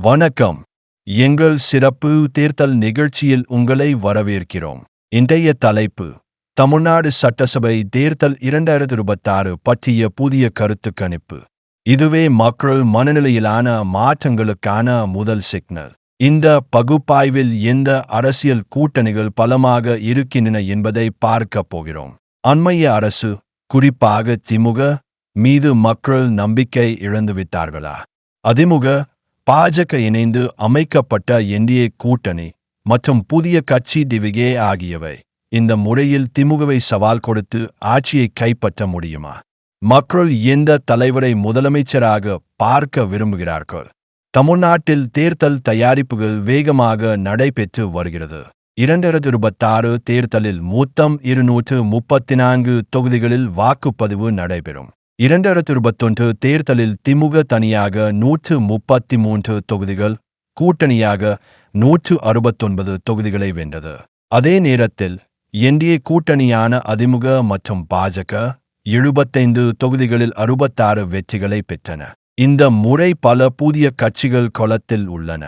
வணக்கம். எங்கள் சிறப்பு தேர்தல் நிகழ்ச்சியில் உங்களை வரவேற்கிறோம். இன்றைய தலைப்பு தமிழ்நாடு சட்டசபை தேர்தல் இரண்டாயிரத்து இருபத்தாறு பற்றிய புதிய கருத்து கணிப்பு. இதுவே மக்கள் மனநிலையிலான மாற்றங்களுக்கான முதல் சிக்னல். இந்த பகுப்பாய்வில் எந்த அரசியல் கூட்டணிகள் பலமாக இருக்கின்றன என்பதை பார்க்கப் போகிறோம். அண்மைய அரசு குறிப்பாக திமுக மீது மக்கள் நம்பிக்கை இழந்துவிட்டார்களா? அதிமுக பாஜக இணைந்து அமைக்கப்பட்ட என்டிஏ கூட்டணி மற்றும் புதிய கட்சி டிவிகே ஆகியவை இந்த முறையில் திமுகவை சவால் கொடுத்து ஆட்சியை கைப்பற்ற முடியுமா? மக்கள் எந்த தலைவரை முதலமைச்சராக பார்க்க விரும்புகிறார்கள்? தமிழ்நாட்டில் தேர்தல் தயாரிப்புகள் வேகமாக நடைபெற்று வருகிறது. இரண்டாயிரத்தி இருபத்தாறு தேர்தலில் மொத்தம் இருநூற்று முப்பத்தி நான்கு தொகுதிகளில் வாக்குப்பதிவு நடைபெறும். இரண்டாயிரத்தி இருபத்தொன்று தேர்தலில் திமுக தனியாக நூற்று முப்பத்தி மூன்று தொகுதிகள் கூட்டணியாக நூற்று அறுபத்தொன்பது தொகுதிகளை வென்றது. அதே நேரத்தில் என்டிஏ கூட்டணியான அதிமுக மற்றும் பாஜக எழுபத்தைந்து தொகுதிகளில் அறுபத்தாறு வெற்றிகளை பெற்றன. இந்த முறை பல புதிய கட்சிகள் கொலத்தில் உள்ளன.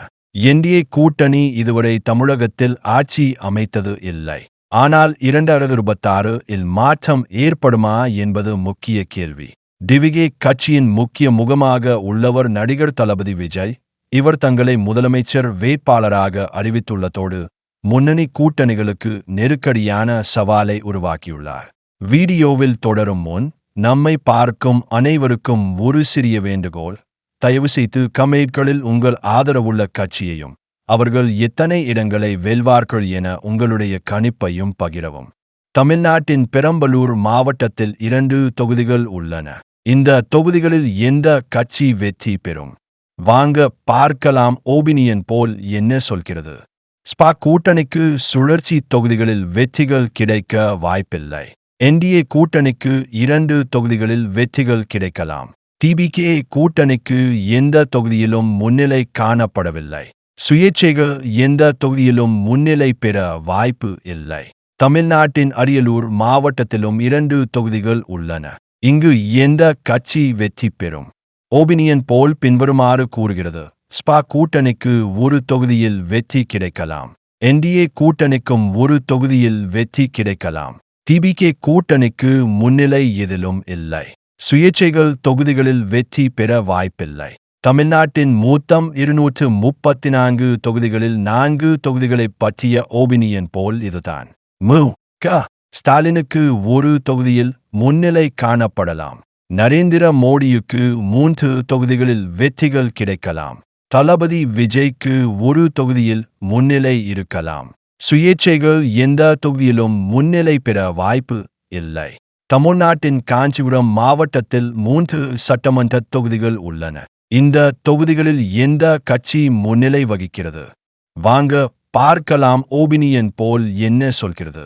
என்டிஏ கூட்டணி இதுவரை தமிழகத்தில் ஆட்சி அமைத்தது இல்லை. ஆனால் இரண்டாயிரத்து இருபத்தாறு இல் மாற்றம் ஏற்படுமா என்பது முக்கிய கேள்வி. டிவிகே கட்சியின் முக்கிய முகமாக உள்ளவர் நடிகர் தளபதி விஜய். இவர் தங்களை முதலமைச்சர் வேட்பாளராக அறிவித்துள்ளதோடு முன்னணி கூட்டணிகளுக்கு நெருக்கடியான சவாலை உருவாக்கியுள்ளார். வீடியோவில் தொடரும் முன் நம்மை பார்க்கும் அனைவருக்கும் ஒரு சிறிய வேண்டுகோள் தயவுசெய்து கமெண்ட்களில் உங்கள் ஆதரவுள்ள கட்சியையும் அவர்கள் எத்தனை இடங்களை வெல்வார்கள் என உங்களுடைய கணிப்பையும் பகிரவும். தமிழ்நாட்டின் பெரம்பலூர் மாவட்டத்தில் இரண்டு தொகுதிகள் உள்ளன. இந்த தொகுதிகளில் எந்த கட்சி வெற்றி பெறும்? வாங்க பார்க்கலாம் ஓபினியன் போல் என்ன சொல்கிறது. ஸ்பா கூட்டணிக்கு சுழற்சி தொகுதிகளில் வெற்றிகள் கிடைக்க வாய்ப்பில்லை. என்டிஏ கூட்டணிக்கு இரண்டு தொகுதிகளில் வெற்றிகள் கிடைக்கலாம். டிபிகே கூட்டணிக்கு எந்த தொகுதியிலும் முன்னிலை காணப்படவில்லை. சுயேட்சைகள் எந்த தொகுதியிலும் முன்னிலை பெற வாய்ப்பு இல்லை. தமிழ்நாட்டின் அரியலூர் மாவட்டத்திலும் இரண்டு தொகுதிகள் உள்ளன. இங்கு எந்த கட்சி வெற்றி பெறும்? ஓபினியன் போல் பின்வருமாறு கூறுகிறது ஸ்பா கூட்டணிக்கு ஒரு தொகுதியில் வெற்றி கிடைக்கலாம். என்டிஏ கூட்டணிக்கும் ஒரு தொகுதியில் வெற்றி கிடைக்கலாம். டிபிகே கூட்டணிக்கு முன்னிலை எதிலும் இல்லை. சுயேட்சைகள் தொகுதிகளில் வெற்றி பெற வாய்ப்பில்லை. தமிழ்நாட்டின் மூத்தம் இருநூற்று முப்பத்தி நான்கு தொகுதிகளில் நான்கு தொகுதிகளைப் பற்றிய ஓபினியன் போல் இதுதான். மு. க. ஸ்டாலினுக்கு ஒரு தொகுதியில் முன்னிலை காணப்படலாம். நரேந்திர மோடியுக்கு மூன்று தொகுதிகளில் வெற்றிகள் கிடைக்கலாம். தளபதி விஜய்க்கு ஒரு தொகுதியில் முன்னிலை இருக்கலாம். சுயேட்சைகள் எந்த தொகுதியிலும் முன்னிலை பெற வாய்ப்பு இல்லை. தமிழ்நாட்டின் காஞ்சிபுரம் மாவட்டத்தில் மூன்று சட்டமன்ற தொகுதிகள் உள்ளன. இந்த தொகுதிகளில் எந்த கட்சி முன்னிலை வகிக்கிறது? வாங்க பார்க்கலாம் ஓபினியன் போல் என்ன சொல்கிறது.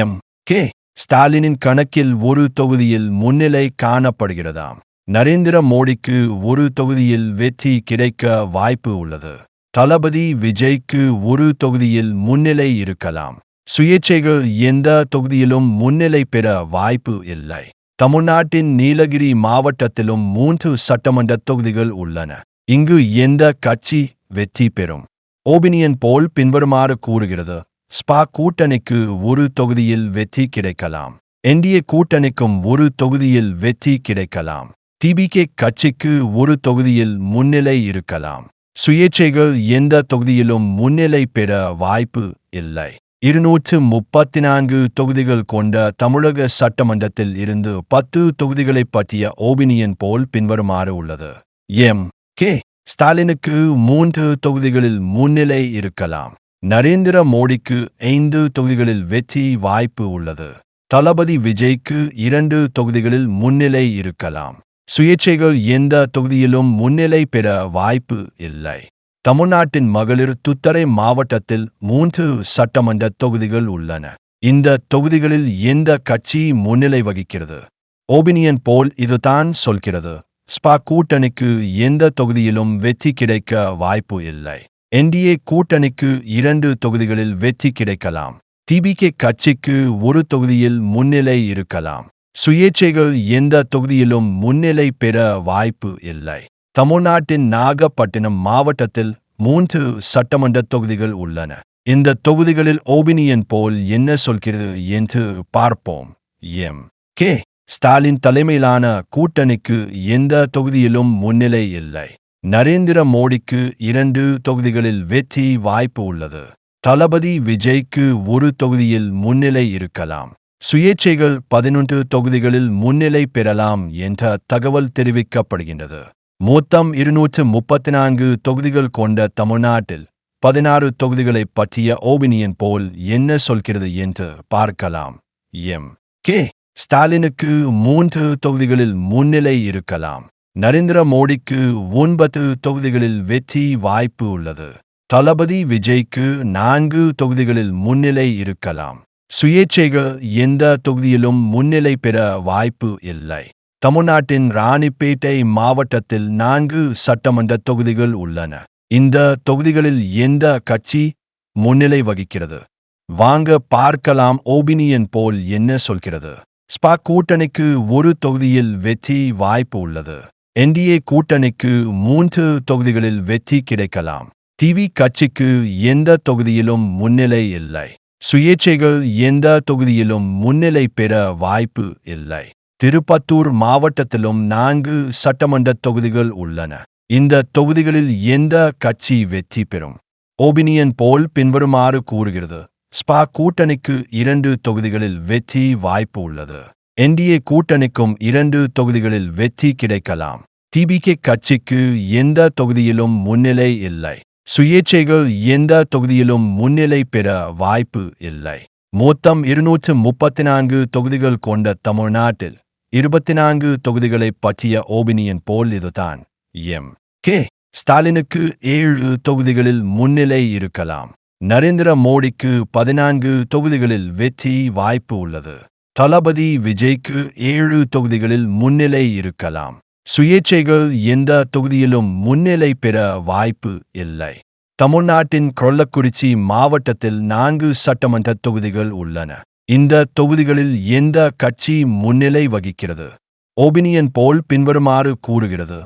எம். கே ஸ்டாலினின் கணக்கில் ஒரு தொகுதியில் முன்னிலை காணப்படுகிறதாம். நரேந்திர மோடிக்கு ஒரு தொகுதியில் வெற்றி கிடைக்க வாய்ப்பு உள்ளது. தளபதி விஜய்க்கு ஒரு தொகுதியில் முன்னிலை இருக்கலாம். சுயேட்சைகள் எந்த தொகுதியிலும் முன்னிலை பெற வாய்ப்பு இல்லை. தமிழ்நாட்டின் நீலகிரி மாவட்டத்திலும் மூன்று சட்டமன்ற தொகுதிகள் உள்ளன. இங்கு எந்த கட்சி வெற்றி பெறும்? ஓபினியன் போல் பின்வருமாறு கூறுகிறது ஸ்பா கூட்டணிக்கு ஒரு தொகுதியில் வெற்றி கிடைக்கலாம். என்டிஏ கூட்டணிக்கும் ஒரு தொகுதியில் வெற்றி கிடைக்கலாம். டிபிகே கட்சிக்கு ஒரு தொகுதியில் முன்னிலை இருக்கலாம். சுயேட்சைகள் எந்த தொகுதியிலும் முன்னிலை பெற வாய்ப்பு இல்லை. இருநூற்று முப்பத்தி நான்கு தொகுதிகள் கொண்ட தமிழக சட்டமன்றத்தில் இருந்து பத்து தொகுதிகளை பற்றிய ஓபினியன் போல் பின்வருமாறு உள்ளது. எம். கே. ஸ்டாலினுக்கு மூன்று தொகுதிகளில் முன்னிலை இருக்கலாம். நரேந்திர மோடிக்கு ஐந்து தொகுதிகளில் வெற்றி வாய்ப்பு உள்ளது. தளபதி விஜய்க்கு இரண்டு தொகுதிகளில் முன்னிலை இருக்கலாம். சுயேட்சைகள் எந்த தொகுதியிலும் முன்னிலை பெற வாய்ப்பு இல்லை. தமிழ்நாட்டின் மகளிர் துத்தரை மாவட்டத்தில் மூன்று சட்டமன்ற தொகுதிகள் உள்ளன. இந்த தொகுதிகளில் எந்த கட்சி முன்னிலை வகிக்கிறது? ஓபினியன் போல் இதுதான் சொல்கிறது. ஸ்பா கூட்டணிக்கு எந்த தொகுதியிலும் வெற்றி கிடைக்க வாய்ப்பு இல்லை. என்டிஏ கூட்டணிக்கு இரண்டு தொகுதிகளில் வெற்றி கிடைக்கலாம். டிபிகே கட்சிக்கு ஒரு தொகுதியில் முன்னிலை இருக்கலாம். சுயேட்சைகள் எந்த தொகுதியிலும் முன்னிலை பெற வாய்ப்பு இல்லை. தமிழ்நாட்டின் நாகப்பட்டினம் மாவட்டத்தில் மூன்று சட்டமன்ற தொகுதிகள் உள்ளன. இந்த தொகுதிகளில் ஓபினியன் போல் என்ன சொல்கிறது என்று பார்ப்போம். எம். கே. ஸ்டாலின் தலைமையிலான கூட்டணிக்கு எந்த தொகுதியிலும் முன்னிலை இல்லை. நரேந்திர மோடிக்கு இரண்டு தொகுதிகளில் வெற்றி வாய்ப்பு உள்ளது. தளபதி விஜய்க்கு ஒரு தொகுதியில் முன்னிலை இருக்கலாம். சுயேட்சைகள் பதினொன்று தொகுதிகளில் முன்னிலை பெறலாம் என்ற தகவல் தெரிவிக்கப்படுகின்றது. மொத்தம் இருநூற்று முப்பத்தி நான்கு தொகுதிகள் கொண்ட தமிழ்நாட்டில் பதினாறு தொகுதிகளை பற்றிய ஓபினியன் போல் என்ன சொல்கிறது என்று பார்க்கலாம். எம். கே. ஸ்டாலினுக்கு மூன்று தொகுதிகளில் முன்னிலை இருக்கலாம். நரேந்திர மோடிக்கு ஒன்பது தொகுதிகளில் வெற்றி வாய்ப்பு உள்ளது. தளபதி விஜய்க்கு நான்கு தொகுதிகளில் முன்னிலை இருக்கலாம். சுயேட்சைகள் எந்த தொகுதியிலும் முன்னிலை பெற வாய்ப்பு இல்லை. தமிழ்நாட்டின் ராணிப்பேட்டை மாவட்டத்தில் நான்கு சட்டமன்ற தொகுதிகள் உள்ளன. இந்த தொகுதிகளில் எந்த கட்சி முன்னிலை வகிக்கிறது? வாங்க பார்க்கலாம் ஓபினியன் போல் என்ன சொல்கிறது? ஸ்பா கூட்டணிக்கு ஒரு தொகுதியில் வெற்றி வாய்ப்பு உள்ளது. என்டிஏ கூட்டணிக்கு மூன்று தொகுதிகளில் வெற்றி கிடைக்கலாம். டிவி கட்சிக்கு எந்த தொகுதியிலும் முன்னிலை இல்லை. சுயேட்சைகள் எந்த தொகுதியிலும் முன்னிலை பெற வாய்ப்பு இல்லை. திருப்பத்தூர் மாவட்டத்திலும் நான்கு சட்டமன்ற தொகுதிகள் உள்ளன. இந்த தொகுதிகளில் எந்த கட்சி வெற்றி பெறும்? ஓபினியன் போல் பின்வருமாறு கூறுகிறது. ஸ்பா கூட்டணிக்கு இரண்டு தொகுதிகளில் வெற்றி வாய்ப்பு உள்ளது. என்டிஏ கூட்டணிக்கும் இரண்டு தொகுதிகளில் வெற்றி கிடைக்கலாம். டிபிகே கட்சிக்கு எந்த தொகுதியிலும் முன்னிலை இல்லை. சுயேட்சைகள் எந்த தொகுதியிலும் முன்னிலை பெற வாய்ப்பு இல்லை. மொத்தம் இருநூற்று முப்பத்தி நான்கு தொகுதிகள் கொண்ட தமிழ்நாட்டில் இருபத்தி நான்கு தொகுதிகளை பற்றிய ஓபினியன் போல் இதுதான். எம் கே ஸ்டாலினுக்கு ஏழு தொகுதிகளில் முன்னிலை இருக்கலாம். நரேந்திர மோடிக்கு பதினான்கு தொகுதிகளில் வெற்றி வாய்ப்பு உள்ளது. தளபதி விஜய்க்கு ஏழு தொகுதிகளில் முன்னிலை இருக்கலாம். சுயேட்சைகள் எந்த தொகுதியிலும் முன்னிலை பெற வாய்ப்பு இல்லை. தமிழ்நாட்டின் கொள்ளக்குறிச்சி மாவட்டத்தில் நான்கு சட்டமன்ற தொகுதிகள் உள்ளன. இந்த தொகுதிகளில் எந்த கட்சி முன்னிலை வகிக்கிறது? ஓபினியன் போல் பின்வருமாறு கூறுகிறது.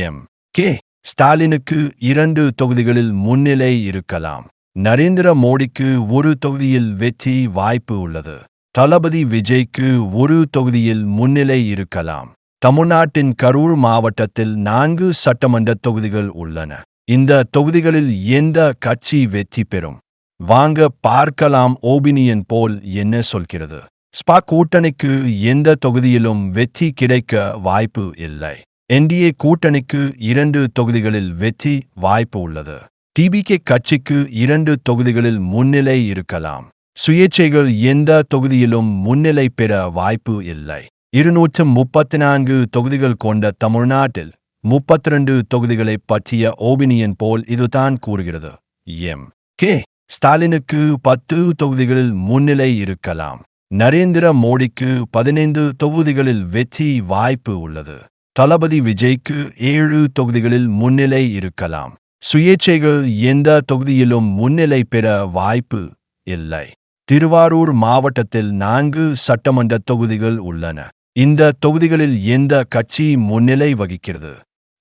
எம். கே. ஸ்டாலினுக்கு இரண்டு தொகுதிகளில் முன்னிலை இருக்கலாம். நரேந்திர மோடிக்கு ஒரு தொகுதியில் வெற்றி வாய்ப்பு உள்ளது. தளபதி விஜய்க்கு ஒரு தொகுதியில் முன்னிலை இருக்கலாம். தமிழ்நாட்டின் கரூர் மாவட்டத்தில் நான்கு சட்டமன்ற தொகுதிகள் உள்ளன. இந்த தொகுதிகளில் எந்த கட்சி வெற்றி பெறும்? வாங்க பார்க்கலாம் ஓபினியன் போல் என்ன சொல்கிறது. ஸ்பா கூட்டணிக்கு எந்த தொகுதியிலும் வெற்றி கிடைக்க வாய்ப்பு இல்லை. என்டிஏ கூட்டணிக்கு இரண்டு தொகுதிகளில் வெற்றி வாய்ப்பு உள்ளது. டிபிகே கட்சிக்கு இரண்டு தொகுதிகளில் முன்னிலை இருக்கலாம். சுயேட்சைகள் எந்த தொகுதியிலும் முன்னிலை பெற வாய்ப்பு இல்லை. இருநூற்று முப்பத்தி நான்கு தொகுதிகள் கொண்ட தமிழ்நாட்டில் முப்பத்தி ரெண்டு தொகுதிகளை பற்றிய ஓபினியன் போல் இதுதான் கூறுகிறது. எம். கே. ஸ்டாலினுக்கு பத்து தொகுதிகளில் முன்னிலை இருக்கலாம். நரேந்திர மோடிக்கு பதினைந்து தொகுதிகளில் வெற்றி வாய்ப்பு உள்ளது. தளபதி விஜய்க்கு ஏழு தொகுதிகளில் முன்னிலை இருக்கலாம். சுயேட்சைகள் எந்த தொகுதியிலும் முன்னிலை பெற வாய்ப்பு இல்லை. திருவாரூர் மாவட்டத்தில் நான்கு சட்டமன்ற தொகுதிகள் உள்ளன. இந்த தொகுதிகளில் எந்த கட்சி முன்னிலை வகிக்கிறது.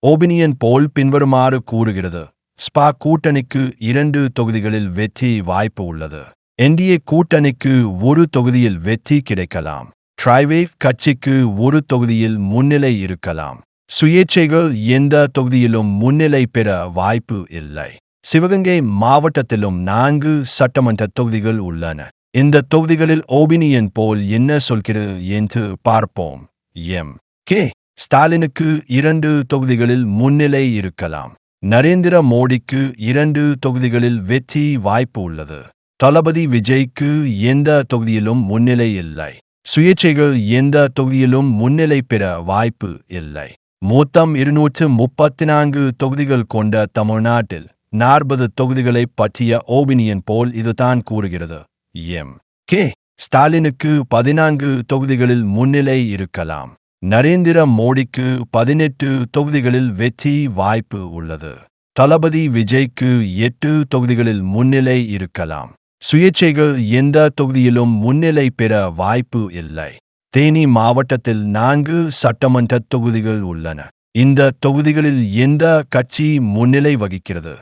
ஓபினியன் போல் பின்வருமாறு கூறுகிறது. ஸ்பா கூட்டணிக்கு இரண்டு தொகுதிகளில் வெற்றி வாய்ப்பு உள்ளது. என்டிஏ கூட்டணிக்கு ஒரு தொகுதியில் வெற்றி கிடைக்கலாம். ட்ரைவேவ் கட்சிக்கு ஒரு தொகுதியில் முன்னிலை இருக்கலாம். சுயேட்சைகள் எந்த தொகுதியிலும் முன்னிலை பெற வாய்ப்பு இல்லை. சிவகங்கை மாவட்டத்திலும் நான்கு சட்டமன்ற தொகுதிகள் உள்ளன. இந்த தொகுதிகளில் ஓபினியன் போல் என்ன சொல்கிறது என்று பார்ப்போம். எம். கே. ஸ்டாலினுக்கு இரண்டு தொகுதிகளில் முன்னிலை இருக்கலாம். நரேந்திர மோடிக்கு இரண்டு தொகுதிகளில் வெற்றி வாய்ப்பு உள்ளது. தளபதி விஜய்க்கு எந்த தொகுதியிலும் முன்னிலை இல்லை. சுயேட்சைகள் எந்த தொகுதியிலும் முன்னிலை பெற வாய்ப்பு இல்லை. மொத்தம் இருநூற்று முப்பத்தி நான்கு தொகுதிகள் கொண்ட தமிழ்நாட்டில் நாற்பது தொகுதிகளை பற்றிய ஓபினியன் போல் இதுதான் கூறுகிறது. எம். கே. ஸ்டாலினுக்கு பதினான்கு தொகுதிகளில் முன்னிலை இருக்கலாம். நரேந்திர மோடிக்கு பதினெட்டு தொகுதிகளில் வெற்றி வாய்ப்பு உள்ளது. தளபதி விஜய்க்கு எட்டு தொகுதிகளில் முன்னிலை இருக்கலாம். சுயேட்சைகள் எந்த தொகுதியிலும் முன்னிலை பெற வாய்ப்பு இல்லை. தேனி மாவட்டத்தில் நான்கு சட்டமன்ற தொகுதிகள் உள்ளன. இந்த தொகுதிகளில் எந்த கட்சி முன்னிலை வகிக்கிறது?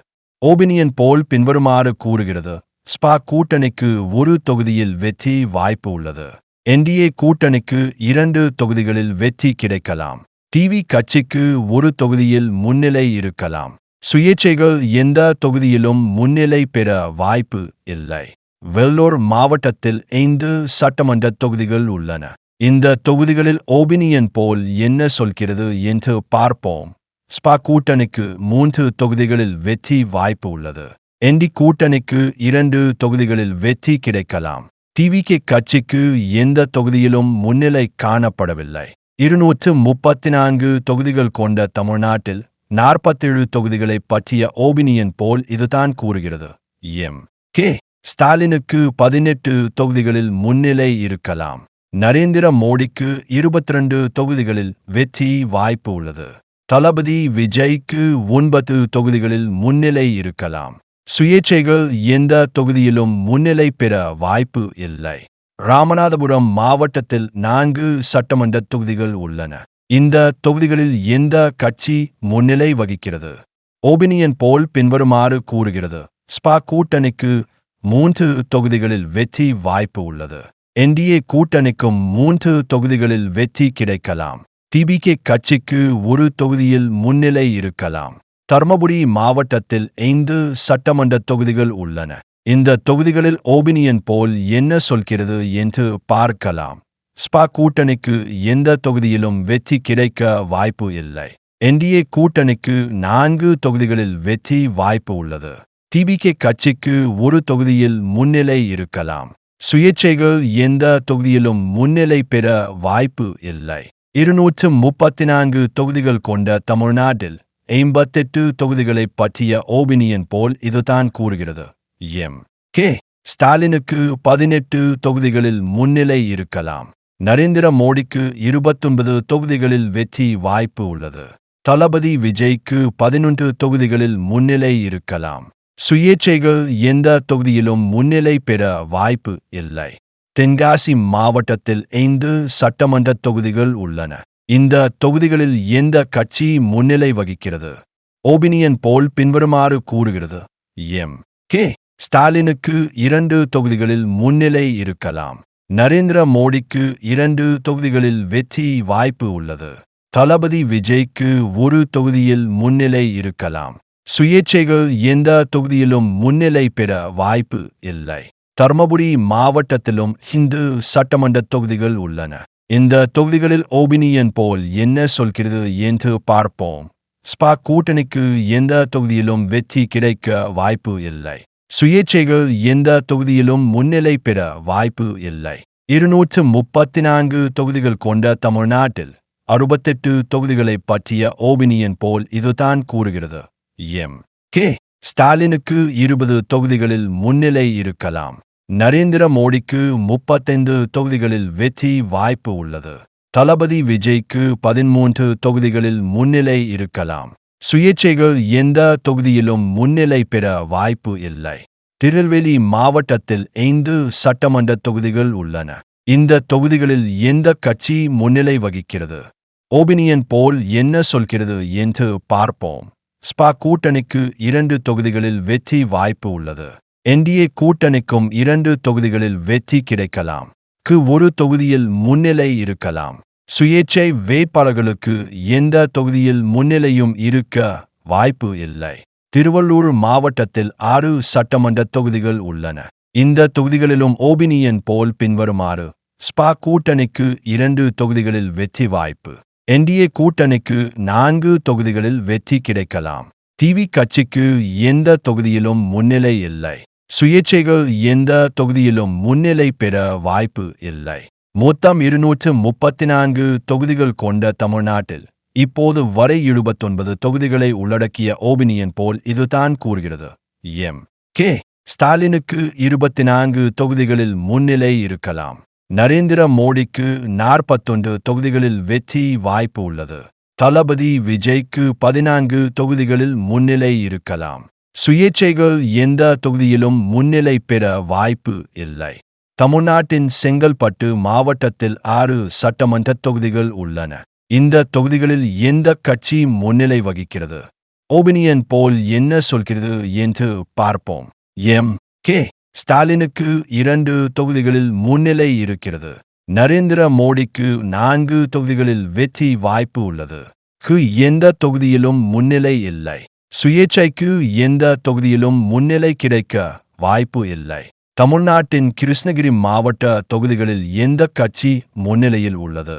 ஓபினியன் போல் பின்வருமாறு கூறுகிறது. ஸ்பா கூட்டணிக்கு ஒரு தொகுதியில் வெற்றி வாய்ப்பு உள்ளது. என்டிஏ கூட்டணிக்கு இரண்டு தொகுதிகளில் வெற்றி கிடைக்கலாம். டிவி கட்சிக்கு ஒரு தொகுதியில் முன்னிலை இருக்கலாம். சுயேட்சைகள் எந்த தொகுதியிலும் முன்னிலை பெற வாய்ப்பு இல்லை. வெள்ளூர் மாவட்டத்தில் ஐந்து சட்டமன்ற தொகுதிகள் உள்ளன. இந்த தொகுதிகளில் ஓபினியன் போல் என்ன சொல்கிறது என்று பார்ப்போம். ஸ்பா கூட்டணிக்கு மூன்று தொகுதிகளில் வெற்றி வாய்ப்பு உள்ளது. என்டி கூட்டணிக்கு இரண்டு தொகுதிகளில் வெற்றி கிடைக்கலாம். டிவிகே கட்சிக்கு எந்த தொகுதியிலும் முன்னிலை காணப்படவில்லை. இருநூற்று முப்பத்தி நான்கு தொகுதிகள் கொண்ட தமிழ்நாட்டில் நாற்பத்தேழு தொகுதிகளை பற்றிய ஓபினியன் போல் இதுதான் கூறுகிறது. எம். கே. ஸ்டாலினுக்கு பதினெட்டு தொகுதிகளில் முன்னிலை இருக்கலாம். நரேந்திர மோடிக்கு இருபத்தி ரெண்டு தொகுதிகளில் வெற்றி வாய்ப்பு உள்ளது. தளபதி விஜய்க்கு ஒன்பது தொகுதிகளில் முன்னிலை இருக்கலாம். சுயேட்சைகள் எந்த தொகுதியிலும் முன்னிலை பெற வாய்ப்பு இல்லை. ராமநாதபுரம் மாவட்டத்தில் நான்கு சட்டமன்ற தொகுதிகள் உள்ளன. இந்த தொகுதிகளில் எந்த கட்சி முன்னிலை வகிக்கிறது? ஓபினியன் போல் பின்வருமாறு கூறுகிறது. ஸ்பா கூட்டணிக்கு மூன்று தொகுதிகளில் வெற்றி வாய்ப்பு உள்ளது. என்டிஏ கூட்டணிக்கும் மூன்று தொகுதிகளில் வெற்றி கிடைக்கலாம். டிபிகே கட்சிக்கு ஒரு தொகுதியில் முன்னிலை இருக்கலாம். தர்மபுரி மாவட்டத்தில் ஐந்து சட்டமன்ற தொகுதிகள் உள்ளன. இந்த தொகுதிகளில் ஓபினியன் போல் என்ன சொல்கிறது என்று பார்க்கலாம். ஸ்பா கூட்டணிக்கு எந்த தொகுதியிலும் வெற்றி கிடைக்க வாய்ப்பு இல்லை. என்டிஏ கூட்டணிக்கு நான்கு தொகுதிகளில் வெற்றி வாய்ப்பு உள்ளது. டிபிகே கட்சிக்கு ஒரு தொகுதியில் முன்னிலை இருக்கலாம். சுயேட்சைகள் எந்த தொகுதியிலும் முன்னிலை பெற வாய்ப்பு இல்லை. இருநூற்று முப்பத்தி நான்கு தொகுதிகள் கொண்ட தமிழ்நாட்டில் ஐம்பத்தெட்டு தொகுதிகளை பற்றிய ஓபினியன் போல் இதுதான் கூறுகிறது. எம். கே. ஸ்டாலினுக்கு பதினெட்டு தொகுதிகளில் முன்னிலை இருக்கலாம். நரேந்திர மோடிக்கு இருபத்தொன்பது தொகுதிகளில் வெற்றி வாய்ப்பு உள்ளது. தளபதி விஜய்க்கு பதினொன்று தொகுதிகளில் முன்னிலை இருக்கலாம். சுயேட்சைகள் எந்த தொகுதியிலும் முன்னிலை பெற வாய்ப்பு இல்லை. தென்காசி மாவட்டத்தில் ஐந்து சட்டமன்ற தொகுதிகள் உள்ளன. இந்த தொகுதிகளில் எந்த கட்சி முன்னிலை வகிக்கிறது. ஓபினியன் போல் பின்வருமாறு கூறுகிறது. எம். கே. ஸ்டாலினுக்கு இரண்டு தொகுதிகளில் முன்னிலை இருக்கலாம். நரேந்திர மோடிக்கு இரண்டு தொகுதிகளில் வெற்றி வாய்ப்பு உள்ளது. தளபதி விஜய்க்கு ஒரு தொகுதியில் முன்னிலை இருக்கலாம். சுயேட்சைகள் எந்த தொகுதியிலும் முன்னிலை பெற வாய்ப்பு இல்லை. தர்மபுரி மாவட்டத்திலும் ஹிந்து சட்டமன்ற தொகுதிகள் உள்ளன. இந்த தொகுதிகளில் ஓபினியன் போல் என்ன சொல்கிறது என்று பார்ப்போம். ஸ்பா கூட்டணிக்கு எந்த தொகுதியிலும் வெற்றி கிடைக்க வாய்ப்பு இல்லை. சுயேட்சைகள் எந்த தொகுதியிலும் முன்னிலை பெற வாய்ப்பு இல்லை. இருநூற்று முப்பத்தி நான்கு தொகுதிகள் கொண்ட தமிழ்நாட்டில் அறுபத்தெட்டு தொகுதிகளை பற்றிய ஓபினியன் போல் இதுதான் கூறுகிறது. எம். கே. ஸ்டாலினுக்கு இருபது தொகுதிகளில் முன்னிலை இருக்கலாம். நரேந்திர மோடிக்கு முப்பத்தைந்து தொகுதிகளில் வெற்றி வாய்ப்பு உள்ளது. தளபதி விஜய்க்கு பதிமூன்று தொகுதிகளில் முன்னிலை இருக்கலாம். சுயேட்சைகள் எந்த தொகுதியிலும் முன்னிலை பெற வாய்ப்பு இல்லை. திருநெல்வேலி மாவட்டத்தில் ஐந்து சட்டமன்ற தொகுதிகள் உள்ளன. இந்த தொகுதிகளில் எந்த கட்சி முன்னிலை வகிக்கிறது? ஓபினியன் போல் என்ன சொல்கிறது என்று பார்ப்போம். ஸ்பா கூட்டணிக்கு இரண்டு தொகுதிகளில் வெற்றி வாய்ப்பு உள்ளது. என்டிஏ கூட்டணிக்கும் இரண்டு தொகுதிகளில் வெற்றி கிடைக்கலாம். கு ஒரு தொகுதியில் முன்னிலை இருக்கலாம். சுயேட்சை வேட்பாளர்களுக்கு எந்த தொகுதியில் முன்னிலையும் இருக்க வாய்ப்பு இல்லை. திருவள்ளூர் மாவட்டத்தில் ஆறு சட்டமன்ற தொகுதிகள் உள்ளன. இந்த தொகுதிகளிலும் ஓபினியன் போல் பின்வருமாறு ஸ்பா கூட்டணிக்கு இரண்டு தொகுதிகளில் வெற்றி வாய்ப்பு. என்டிஏ கூட்டணிக்கு நான்கு தொகுதிகளில் வெற்றி கிடைக்கலாம். டிவி கட்சிக்கு எந்த தொகுதியிலும் முன்னிலை இல்லை. சுயேட்சைகள் எந்த தொகுதியிலும் முன்னிலை பெற வாய்ப்பு இல்லை. மொத்தம் இருநூற்று முப்பத்தி நான்கு தொகுதிகள் கொண்ட தமிழ்நாட்டில் இப்போது வரை எழுபத்தொன்பது தொகுதிகளை உள்ளடக்கிய ஓபினியன் போல் இதுதான் கூறுகிறது. எம் கே ஸ்டாலினுக்கு இருபத்தி நான்கு தொகுதிகளில் முன்னிலை இருக்கலாம். நரேந்திர மோடிக்கு நாற்பத்தொன்று தொகுதிகளில் வெற்றி வாய்ப்பு உள்ளது. தளபதி விஜய்க்கு பதினான்கு தொகுதிகளில் முன்னிலை இருக்கலாம். சுயேட்சைகள் எந்த தொகுதியிலும் முன்னிலை பெற வாய்ப்பு இல்லை. தமிழ்நாட்டின் செங்கல்பட்டு மாவட்டத்தில் ஆறு சட்டமன்ற தொகுதிகள் உள்ளன. இந்த தொகுதிகளில் எந்த கட்சி முன்னிலை வகிக்கிறது? ஓபினியன் போல் என்ன சொல்கிறது என்று பார்ப்போம். எம். கே. ஸ்டாலினுக்கு இரண்டு தொகுதிகளில் முன்னிலை இருக்கிறது. நரேந்திர மோடிக்கு நான்கு தொகுதிகளில் வெற்றி வாய்ப்பு உள்ளது. கு எந்த தொகுதியிலும் முன்னிலை இல்லை. சுயேச்சைக்கு எந்த தொகுதியிலும் முன்னிலை கிடைக்க வாய்ப்பு இல்லை. தமிழ்நாட்டின் கிருஷ்ணகிரி மாவட்ட தொகுதிகளில் எந்த கட்சி முன்னிலையில் உள்ளது?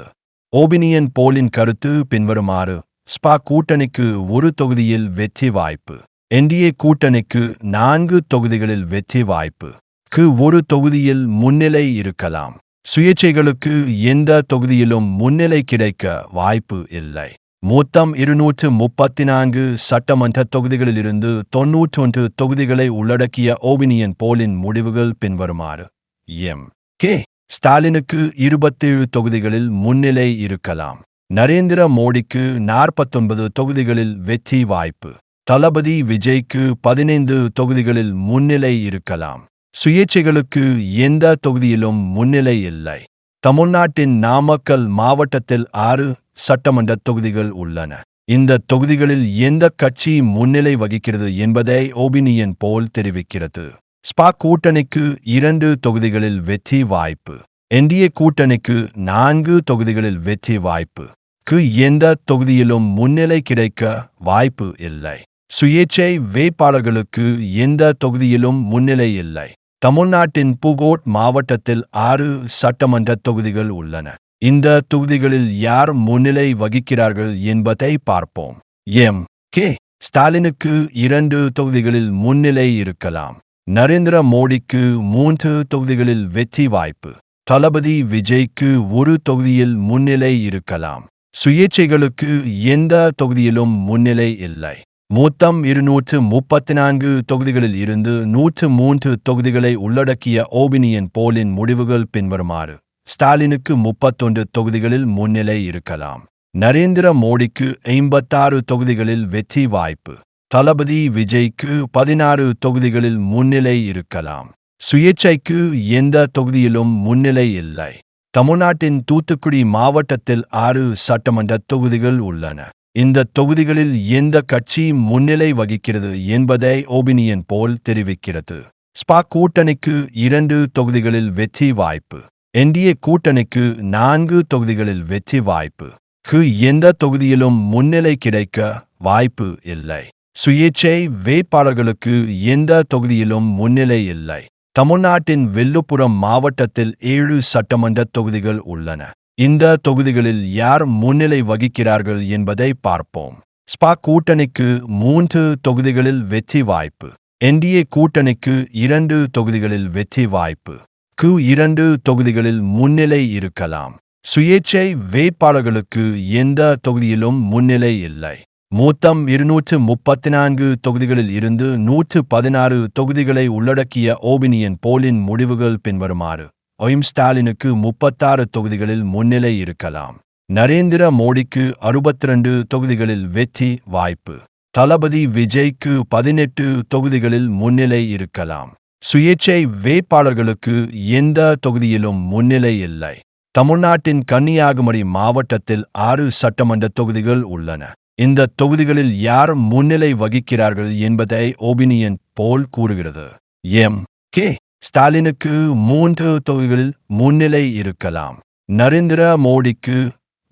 ஓபினியன் போலின் கருத்து பின்வருமாறு ஸ்பா கூட்டணிக்கு ஒரு தொகுதியில் வெற்றி வாய்ப்பு. என்டிஏ கூட்டணிக்கு நான்கு தொகுதிகளில் வெற்றி வாய்ப்பு. கு ஒரு தொகுதியில் முன்னிலை இருக்கலாம். சுயேட்சைகளுக்கு எந்த தொகுதியிலும் முன்னிலை கிடைக்க வாய்ப்பு இல்லை. மொத்தம் இருநூற்று முப்பத்தி நான்கு சட்டமன்ற தொகுதிகளிலிருந்து தொன்னூற்றொன்று தொகுதிகளை உள்ளடக்கிய ஓபினியன் போலின் முடிவுகள் பின்வருமாறு. எம். கே. ஸ்டாலினுக்கு இருபத்தேழு தொகுதிகளில் முன்னிலை இருக்கலாம். நரேந்திர மோடிக்கு நாற்பத்தொன்பது தொகுதிகளில் வெற்றி வாய்ப்பு. தளபதி விஜய்க்கு பதினைந்து தொகுதிகளில் முன்னிலை இருக்கலாம். சுயேட்சைகளுக்கு எந்த தொகுதியிலும் முன்னிலை இல்லை. தமிழ்நாட்டின் நாமக்கல் மாவட்டத்தில் ஆறு சட்டமன்ற தொகுதிகள் உள்ளன. இந்த தொகுதிகளில் எந்த கட்சி முன்னிலை வகிக்கிறது என்பதை ஓபினியன் போல் தெரிவிக்கிறது. ஸ்பா கூட்டணிக்கு இரண்டு தொகுதிகளில் வெற்றி வாய்ப்பு. என்டிஏ கூட்டணிக்கு நான்கு தொகுதிகளில் வெற்றி வாய்ப்பு. கு எந்த தொகுதியிலும் முன்னிலை கிடைக்க வாய்ப்பு இல்லை. சுயேட்சை வேட்பாளர்களுக்கு எந்த தொகுதியிலும் முன்னிலை இல்லை. தமிழ்நாட்டின் புகோட் மாவட்டத்தில் ஆறு சட்டமன்ற தொகுதிகள் உள்ளன. இந்த தொகுதிகளில் யார் முன்னிலை வகிக்கிறார்கள் என்பதை பார்ப்போம். எம். கே. ஸ்டாலினுக்கு இரண்டு தொகுதிகளில் முன்னிலை இருக்கலாம். நரேந்திர மோடிக்கு மூன்று தொகுதிகளில் வெற்றி வாய்ப்பு. தளபதி விஜய்க்கு ஒரு தொகுதியில் முன்னிலை இருக்கலாம். சுயேட்சைகளுக்கு எந்த தொகுதியிலும் முன்னிலை இல்லை. மொத்தம் இருநூற்று முப்பத்தி நான்கு தொகுதிகளில் இருந்து நூற்று மூன்று தொகுதிகளை உள்ளடக்கிய ஓபினியன் போலின் முடிவுகள் பின்வருமாறு ஸ்டாலினுக்கு முப்பத்தொன்று தொகுதிகளில் முன்னிலை இருக்கலாம். நரேந்திர மோடிக்கு ஐம்பத்தாறு தொகுதிகளில் வெற்றி வாய்ப்பு. தளபதி விஜய்க்கு பதினாறு தொகுதிகளில் முன்னிலை இருக்கலாம். சுயேச்சைக்கு எந்த தொகுதியிலும் முன்னிலை இல்லை. தமிழ்நாட்டின் தூத்துக்குடி மாவட்டத்தில் ஆறு சட்டமன்ற தொகுதிகள் உள்ளன. இந்த தொகுதிகளில் எந்த கட்சி முன்னிலை வகிக்கிறது என்பதை ஓபினியன் போல் தெரிவிக்கிறது. ஸ்பா கூட்டணிக்கு இரண்டு தொகுதிகளில் வெற்றி வாய்ப்பு. என்டிஏ கூட்டணிக்கு நான்கு தொகுதிகளில் வெற்றி வாய்ப்பு. கு எந்த தொகுதியிலும் முன்னிலை கிடைக்க வாய்ப்பு இல்லை. சுயேட்சை வேட்பாளர்களுக்கு எந்த தொகுதியிலும் முன்னிலை இல்லை. தமிழ்நாட்டின் வெள்ளுப்புறம் மாவட்டத்தில் ஏழு சட்டமன்ற தொகுதிகள் உள்ளன. இந்த தொகுதிகளில் யார் முன்னிலை வகிக்கிறார்கள் என்பதை பார்ப்போம். ஸ்பா கூட்டணிக்கு மூன்று தொகுதிகளில் வெற்றி வாய்ப்பு. என்டிஏ கூட்டணிக்கு இரண்டு தொகுதிகளில் வெற்றி வாய்ப்பு. கு இரண்டு தொகுதிகளில் முன்னிலை இருக்கலாம். சுயேட்சை வேட்பாளர்களுக்கு எந்த தொகுதியிலும் முன்னிலை இல்லை. மொத்தம் இருநூற்று முப்பத்தி நான்கு தொகுதிகளில் இருந்து நூற்று பதினாறு தொகுதிகளை உள்ளடக்கிய ஓபினியன் போலின் முடிவுகள் பின்வருமாறு. ஒய்ம் ஸ்டாலினுக்கு முப்பத்தாறு தொகுதிகளில் முன்னிலை இருக்கலாம். நரேந்திர மோடிக்கு அறுபத்தி ரெண்டு தொகுதிகளில் வெற்றி வாய்ப்பு. தளபதி விஜய்க்கு பதினெட்டு தொகுதிகளில் முன்னிலை இருக்கலாம். சுயேட்சை வேட்பாளர்களுக்கு எந்த தொகுதியிலும் முன்னிலை இல்லை. தமிழ்நாட்டின் கன்னியாகுமரி மாவட்டத்தில் ஆறு சட்டமன்ற தொகுதிகள் உள்ளன. இந்த தொகுதிகளில் யார் முன்னிலை வகிக்கிறார்கள் என்பதை ஓபினியன் போல் கூறுகிறது. எம். கே. ஸ்டாலினுக்கு மூன்று தொகுதிகளில் முன்னிலை இருக்கலாம். நரேந்திர மோடிக்கு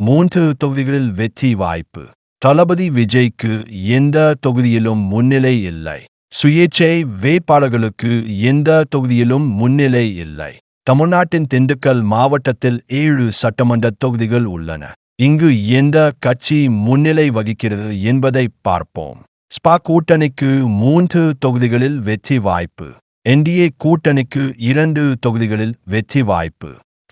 மூன்று தொகுதிகளில் வெற்றி வாய்ப்பு. தளபதி விஜய்க்கு எந்த தொகுதியிலும் முன்னிலை இல்லை. சுயேட்சை வேட்பாளர்களுக்கு எந்த தொகுதியிலும் முன்னிலை இல்லை. தமிழ்நாட்டின் திண்டுக்கல் மாவட்டத்தில் ஏழு சட்டமன்ற தொகுதிகள் உள்ளன. இங்கு எந்த கட்சி முன்னிலை வகிக்கிறது என்பதை பார்ப்போம். ஸ்பா கூட்டணிக்கு மூன்று தொகுதிகளில் வெற்றி வாய்ப்பு. என்டிஏ கூட்டணிக்கு இரண்டு தொகுதிகளில் வெற்றி வாய்ப்பு.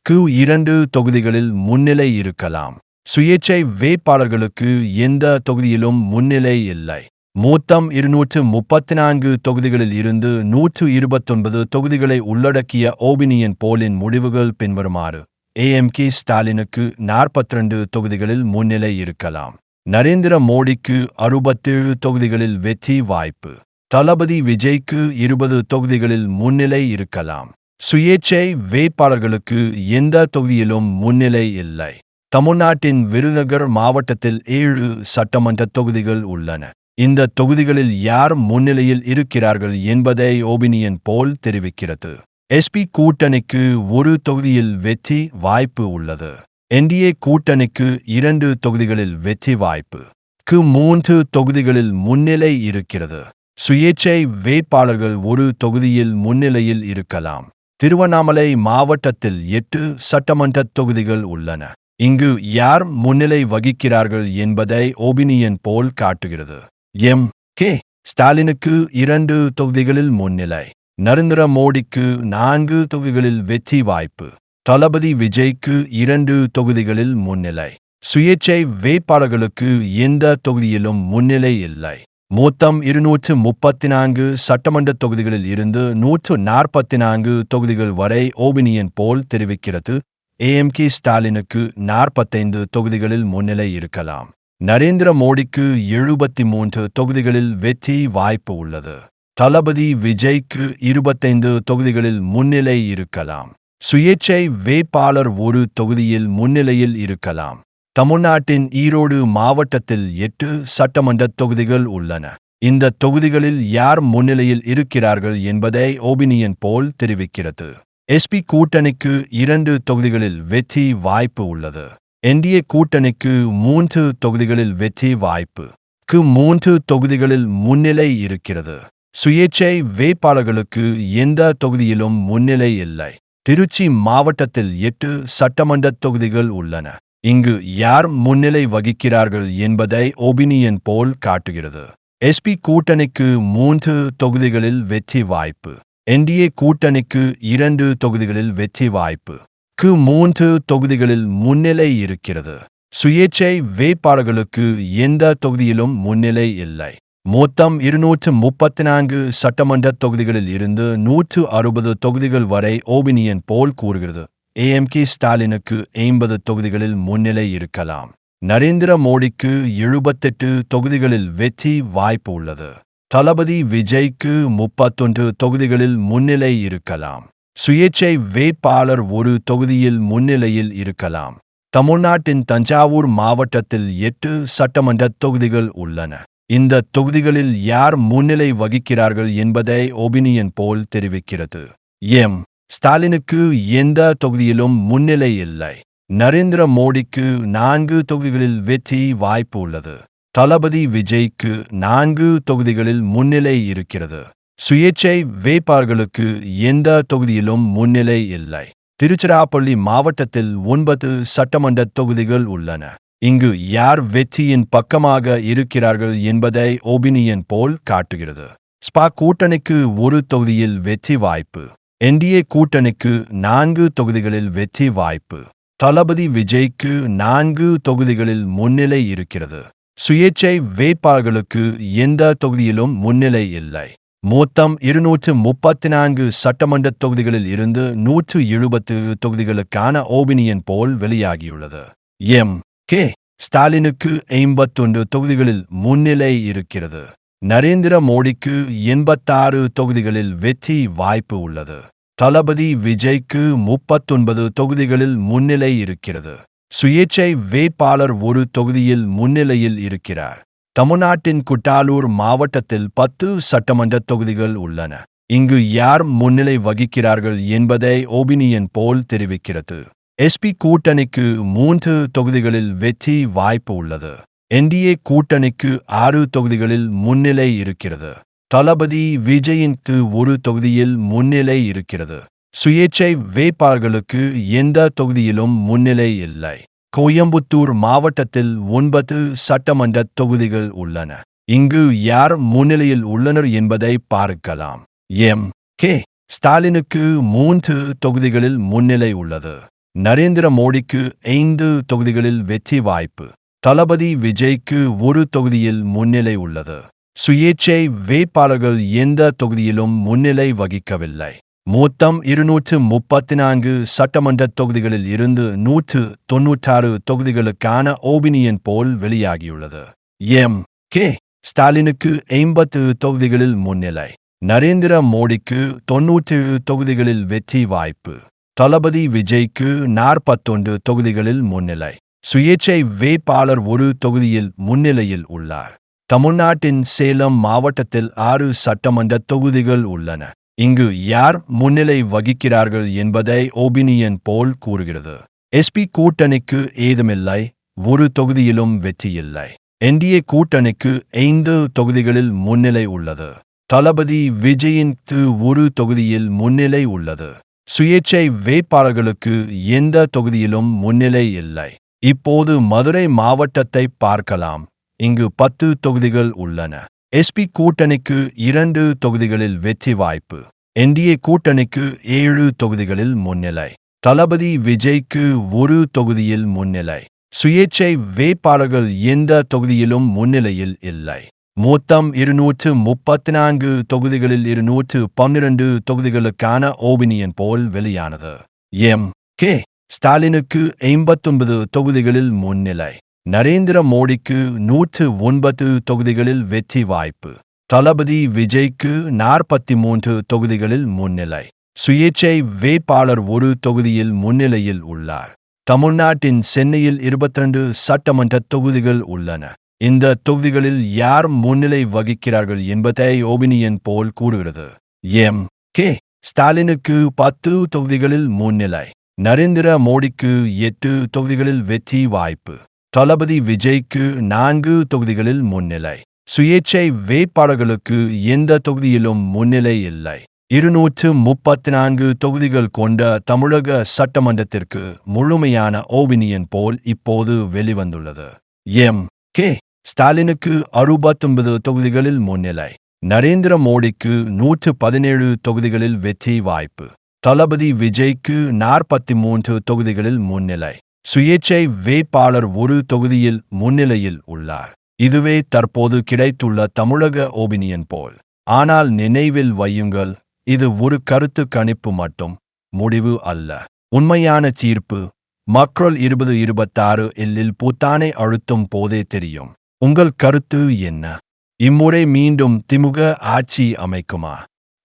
கு இரண்டு தொகுதிகளில் முன்னிலை இருக்கலாம். சுயேட்சை வேட்பாளர்களுக்கு எந்த தொகுதியிலும் முன்னிலை இல்லை. மொத்தம் இருநூற்று முப்பத்தி நான்கு தொகுதிகளில் இருந்து நூற்று இருபத்தொன்பது தொகுதிகளை உள்ளடக்கிய ஓபினியன் போலின் முடிவுகள் பின்வருமாறு ஏஎம்கே ஸ்டாலினுக்கு நாற்பத்தி ரெண்டு தொகுதிகளில் முன்னிலை இருக்கலாம். நரேந்திர மோடிக்கு அறுபத்தேழு தொகுதிகளில் வெற்றி வாய்ப்பு. தளபதி விஜய்க்கு இருபது தொகுதிகளில் முன்னிலை இருக்கலாம். சுயேட்சை வேட்பாளர்களுக்கு எந்த தொகுதியிலும் முன்னிலை இல்லை. தமிழ்நாட்டின் விருதுநகர் மாவட்டத்தில் ஏழு சட்டமன்ற தொகுதிகள் உள்ளன. இந்த தொகுதிகளில் யார் முன்னிலையில் இருக்கிறார்கள் என்பதை ஓபினியன் போல் தெரிவிக்கிறது. எஸ்பி கூட்டணிக்கு ஒரு தொகுதியில் வெற்றி வாய்ப்பு உள்ளது. என்டிஏ கூட்டணிக்கு இரண்டு தொகுதிகளில் வெற்றி வாய்ப்பு. க்கு மூன்று தொகுதிகளில் முன்னிலை இருக்கிறது. சுயேச்சை வேட்பாளர்கள் ஒரு தொகுதியில் முன்னிலையில் இருக்கலாம். திருவண்ணாமலை மாவட்டத்தில் எட்டு சட்டமன்ற தொகுதிகள் உள்ளன. இங்கு யார் முன்னிலை வகிக்கிறார்கள் என்பதை ஒபினியன் போல் காட்டுகிறது. எம். கே. ஸ்டாலினுக்கு இரண்டு தொகுதிகளில் முன்னிலை. நரேந்திர மோடிக்கு நான்கு தொகுதிகளில் வெற்றி வாய்ப்பு. தளபதி விஜய்க்கு இரண்டு தொகுதிகளில் முன்னிலை. சுயேச்சை வேட்பாளர்களுக்கு எந்த தொகுதியிலும் முன்னிலை இல்லை. மொத்தம் இருநூற்று முப்பத்தி நான்கு சட்டமன்ற தொகுதிகளில் இருந்து நூற்று நாற்பத்தி நான்கு தொகுதிகள் வரை ஓபினியன் போல் தெரிவிக்கிறது. ஏஎம்கே ஸ்டாலினுக்கு நாற்பத்தைந்து தொகுதிகளில் முன்னிலை இருக்கலாம். நரேந்திர மோடிக்கு எழுபத்தி மூன்று தொகுதிகளில் வெற்றி வாய்ப்பு உள்ளது. தளபதி விஜய்க்கு இருபத்தைந்து தொகுதிகளில் முன்னிலை இருக்கலாம். சுயேட்சை வேட்பாளர் ஒரு தொகுதியில் முன்னிலையில் இருக்கலாம். தமிழ்நாட்டின் ஈரோடு மாவட்டத்தில் எட்டு சட்டமன்ற தொகுதிகள் உள்ளன. இந்த தொகுதிகளில் யார் முன்னிலையில் இருக்கிறார்கள் என்பதை ஓபினியன் போல் தெரிவிக்கிறது. எஸ்பி கூட்டணிக்கு இரண்டு தொகுதிகளில் வெற்றி வாய்ப்பு உள்ளது. என்டிஏ கூட்டணிக்கு மூன்று தொகுதிகளில் வெற்றி வாய்ப்பு. கு மூன்று தொகுதிகளில் முன்னிலை இருக்கிறது. சுயேட்சை வேட்பாளர்களுக்கு எந்த தொகுதியிலும் முன்னிலை இல்லை. திருச்சி மாவட்டத்தில் எட்டு சட்டமன்ற தொகுதிகள் உள்ளன. இங்கு யார் முன்னிலை வகிக்கிறார்கள் என்பதை ஒபினியன் போல் காட்டுகிறது. எஸ்பி கூட்டணிக்கு மூன்று தொகுதிகளில் வெற்றி வாய்ப்பு. என்டிஏ கூட்டணிக்கு இரண்டு தொகுதிகளில் வெற்றி வாய்ப்பு. கு மூன்று தொகுதிகளில் முன்னிலை இருக்கிறது. சுயேட்சை வேட்பாளர்களுக்கு எந்த தொகுதியிலும் முன்னிலை இல்லை. மொத்தம் இருநூற்று முப்பத்தி நான்கு சட்டமன்ற தொகுதிகளில் இருந்து நூற்று அறுபது தொகுதிகள் வரை ஓபினியன் போல் கூறுகிறது. ஏஎம்கே ஸ்டாலினுக்கு ஐம்பது தொகுதிகளில் முன்னிலை இருக்கலாம். நரேந்திர மோடிக்கு எழுபத்தெட்டு தொகுதிகளில் வெற்றி வாய்ப்பு உள்ளது. தளபதி விஜய்க்கு முப்பத்தொன்று தொகுதிகளில் முன்னிலை இருக்கலாம். சுயேட்சை வேட்பாளர் ஒரு தொகுதியில் முன்னிலையில் இருக்கலாம். தமிழ்நாட்டின் தஞ்சாவூர் மாவட்டத்தில் எட்டு சட்டமன்ற தொகுதிகள் உள்ளன. இந்த தொகுதிகளில் யார் முன்னிலை வகிக்கிறார்கள் என்பதை ஒபினியன் போல் தெரிவிக்கிறது. எம். ஸ்டாலினுக்கு எந்த தொகுதியிலும் முன்னிலை இல்லை. நரேந்திர மோடிக்கு நான்கு தொகுதிகளில் வெற்றி வாய்ப்பு உள்ளது. தளபதி விஜய்க்கு நான்கு தொகுதிகளில் முன்னிலை இருக்கிறது. சுயேட்சை வேட்பாளர்களுக்கு எந்த தொகுதியிலும் முன்னிலை இல்லை. திருச்சிராப்பள்ளி மாவட்டத்தில் ஒன்பது சட்டமன்ற தொகுதிகள் உள்ளன. இங்கு யார் வெற்றியின் பக்கமாக இருக்கிறார்கள் என்பதை ஒபினியன் போல் காட்டுகிறது. ஸ்பா கூட்டணிக்கு ஒரு தொகுதியில் வெற்றி வாய்ப்பு. என்டிஏ கூட்டணிக்கு நான்கு தொகுதிகளில் வெற்றி வாய்ப்பு. தளபதி விஜய்க்கு நான்கு தொகுதிகளில் முன்னிலை இருக்கிறது. சுயேட்சை வேட்பாளர்களுக்கு எந்த தொகுதியிலும் முன்னிலை இல்லை. மொத்தம் இருநூற்று முப்பத்தி நான்கு சட்டமன்ற தொகுதிகளில் இருந்து நூற்று எழுபத்து தொகுதிகளுக்கான ஓபினியன் போல் வெளியாகியுள்ளது. எம். கே. ஸ்டாலினுக்கு ஐம்பத்தொன்று தொகுதிகளில் முன்னிலை இருக்கிறது. நரேந்திர மோடிக்கு எண்பத்தாறு தொகுதிகளில் வெற்றி வாய்ப்பு உள்ளது. தளபதி விஜய்க்கு முப்பத்தொன்பது தொகுதிகளில் முன்னிலை இருக்கிறது. சுயேட்சை வேட்பாளர் ஒரு தொகுதியில் முன்னிலையில் இருக்கிறார். தமிழ்நாட்டின் குட்டாலூர் மாவட்டத்தில் பத்து சட்டமன்ற தொகுதிகள் உள்ளன. இங்கு யார் முன்னிலை வகிக்கிறார்கள் என்பதை ஓபினியன் போல் தெரிவிக்கிறது. எஸ்பி கூட்டணிக்கு மூன்று தொகுதிகளில் வெற்றி வாய்ப்பு உள்ளது. என்டிஏ கூட்டணிக்கு ஆறு தொகுதிகளில் முன்னிலை இருக்கிறது. தளபதி விஜயின்க்கு ஒரு தொகுதியில் முன்னிலை இருக்கிறது. சுயேட்சை வேட்பாளர்களுக்கு எந்த தொகுதியிலும் முன்னிலை இல்லை. கோயம்புத்தூர் மாவட்டத்தில் ஒன்பது சட்டமன்ற தொகுதிகள் உள்ளன. இங்கு யார் முன்னிலையில் உள்ளனர் என்பதை பார்க்கலாம். எம். கே. ஸ்டாலினுக்கு மூன்று தொகுதிகளில் முன்னிலை உள்ளது. நரேந்திர மோடிக்கு ஐந்து தொகுதிகளில் வெற்றி வாய்ப்பு. தளபதி விஜய்க்கு ஒரு தொகுதியில் முன்னிலை உள்ளது. சுயேட்சை வேட்பாளர்கள் எந்த தொகுதியிலும் முன்னிலை வகிக்கவில்லை. மொத்தம் இருநூற்று முப்பத்தி நான்கு சட்டமன்ற தொகுதிகளில் இருந்து நூற்று தொன்னூற்றாறு தொகுதிகளுக்கான ஓபினியன் போல் வெளியாகியுள்ளது. எம். கே. ஸ்டாலினுக்கு ஐம்பத்து தொகுதிகளில் முன்னிலை. நரேந்திர மோடிக்கு தொன்னூற்று தொகுதிகளில் வெற்றி வாய்ப்பு. தளபதி விஜய்க்கு நாற்பத்தொன்று தொகுதிகளில் முன்னிலை. சுயேட்சை வேட்பாளர் ஒரு தொகுதியில் முன்னிலையில் உள்ளார். தமிழ்நாட்டின் சேலம் மாவட்டத்தில் ஆறு சட்டமன்ற தொகுதிகள் உள்ளன. இங்கு யார் முன்னிலை வகிக்கிறார்கள் என்பதை ஒபினியன் போல் கூறுகிறது. எஸ்பி கூட்டணிக்கு ஏதுமில்லை ஒரு தொகுதியிலும் வெற்றியில்லை. என்டிஏ கூட்டணிக்கு ஐந்து தொகுதிகளில் முன்னிலை உள்ளது. தளபதி விஜயின் து ஒரு தொகுதியில் முன்னிலை உள்ளது. சுயேட்சை வேட்பாளர்களுக்கு எந்த தொகுதியிலும் முன்னிலை இல்லை. இப்போது மதுரை மாவட்டத்தை பார்க்கலாம். இங்கு பத்து தொகுதிகள் உள்ளன. எஸ்பி கூட்டணிக்கு இரண்டு தொகுதிகளில் வெற்றி வாய்ப்பு. என்டிஏ கூட்டணிக்கு ஏழு தொகுதிகளில் முன்னிலை. தளபதி விஜய்க்கு ஒரு தொகுதியில் முன்னிலை. சுயேட்சை வேட்பாளர்கள் எந்த தொகுதியிலும் முன்னிலையில் இல்லை. மொத்தம் இருநூற்று முப்பத்தி நான்கு தொகுதிகளில் இருநூற்று பன்னிரண்டு தொகுதிகளுக்கான ஓபினியன் போல் வெளியானது. எம். கே. ஸ்டாலினுக்கு ஐம்பத்தொன்பது தொகுதிகளில் முன்னிலை. நரேந்திர மோடிக்கு நூற்று ஒன்பது தொகுதிகளில் வெற்றி வாய்ப்பு. தளபதி விஜய்க்கு நாற்பத்தி மூன்று தொகுதிகளில் முன்னிலை. சுயேட்சை வேட்பாளர் ஒரு தொகுதியில் முன்னிலையில் உள்ளார். தமிழ்நாட்டின் சென்னையில் இருபத்திரண்டு சட்டமன்ற தொகுதிகள் உள்ளன. இந்த தொகுதிகளில் யார் முன்னிலை வகிக்கிறார்கள் என்பதை ஓபினியன் போல் கூறுகிறது. எம். கே. ஸ்டாலினுக்கு பத்து தொகுதிகளில் முன்னிலை. நரேந்திர மோடிக்கு எட்டு தொகுதிகளில் வெற்றி வாய்ப்பு. தளபதி விஜய்க்கு நான்கு தொகுதிகளில் முன்னிலை. சுயேட்சை வேட்பாளர்களுக்கு எந்த தொகுதியிலும் முன்னிலை இல்லை. இருநூற்று முப்பத்தி நான்கு தொகுதிகள் கொண்ட தமிழக சட்டமன்றத்திற்கு முழுமையான ஓபினியன் போல் இப்போது வெளிவந்துள்ளது. எம். கே. ஸ்டாலினுக்கு அறுபத்தொன்பது தொகுதிகளில் முன்னிலை. நரேந்திர மோடிக்கு நூற்று பதினேழு தொகுதிகளில் வெற்றி வாய்ப்பு. தளபதி விஜய்க்கு நாற்பத்தி மூன்று தொகுதிகளில் முன்னிலை. சுயேட்சை வேட்பாளர் ஒரு தொகுதியில் முன்னிலையில் உள்ளார். இதுவே தற்போது கிடைத்துள்ள தமிழக ஓபினியன் போல். ஆனால் நினைவில் வையுங்கள் இது ஒரு கருத்து கணிப்பு மட்டும் முடிவு அல்ல. உண்மையான தீர்ப்பு மக்கள் இருபது இருபத்தாறு எல்லில் புத்தானை அழுத்தும் போதே தெரியும். உங்கள் கருத்து என்ன? இம்முறை மீண்டும் திமுக ஆட்சி அமைக்குமா?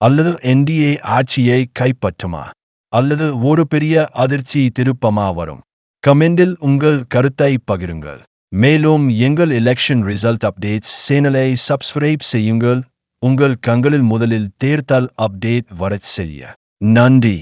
அல்லது என்டிஏ ஆட்சியை கைப்பற்றுமா? அல்லது ஒரு பெரிய அதிர்ச்சி திருப்பமா வரும்? கமெண்டில் உங்கள் கருத்தை பகிருங்கள். மேலும் எங்கள் எலெக்ஷன் ரிசல்ட் அப்டேட்ஸ் சேனலை சப்ஸ்கிரைப் செய்யுங்கள். உங்கள் கங்களில் முதலில் தேர்தல் அப்டேட் வரச் செய்ய. நன்றி!